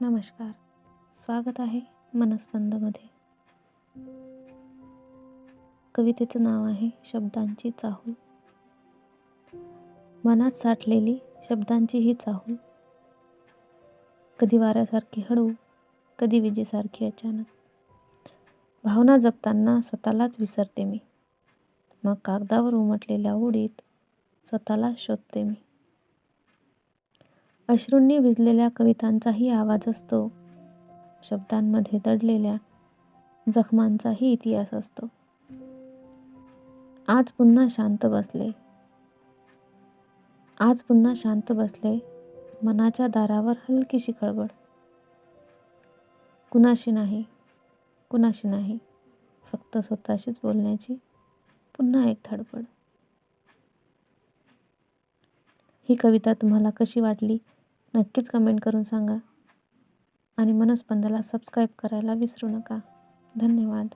नमस्कार. स्वागत आहे मनस्पंदमध्ये कवितेचं नाव आहे शब्दांची चाहूल. मनात साठलेली शब्दांची ही चाहूल. कधी वाऱ्यासारखी हळू कधी विजेसारखी अचानक. भावना जपताना स्वतःलाच विसरते मी. मग कागदावर उमटलेल्या ओढीत स्वतःला शोधते मी. अश्रूंनी भिजलेल्या कवितांचाही आवाज असतो. शब्दांमध्ये दडलेल्या जखमांचाही इतिहास असतो. आज पुन्हा शांत बसले. आज पुन्हा शांत बसले. मनाच्या दारावर हलकीशी खळबळ. कुणाशी नाही कुणाशी नाही. फक्त स्वतःशीच बोलण्याची पुन्हा एक धडपड. ही कविता तुम्हाला कशी वाटली? नक्कीच कमेंट करून सांगा. आणि मनस्पंदाला सबस्क्राईब करायला विसरू नका. धन्यवाद.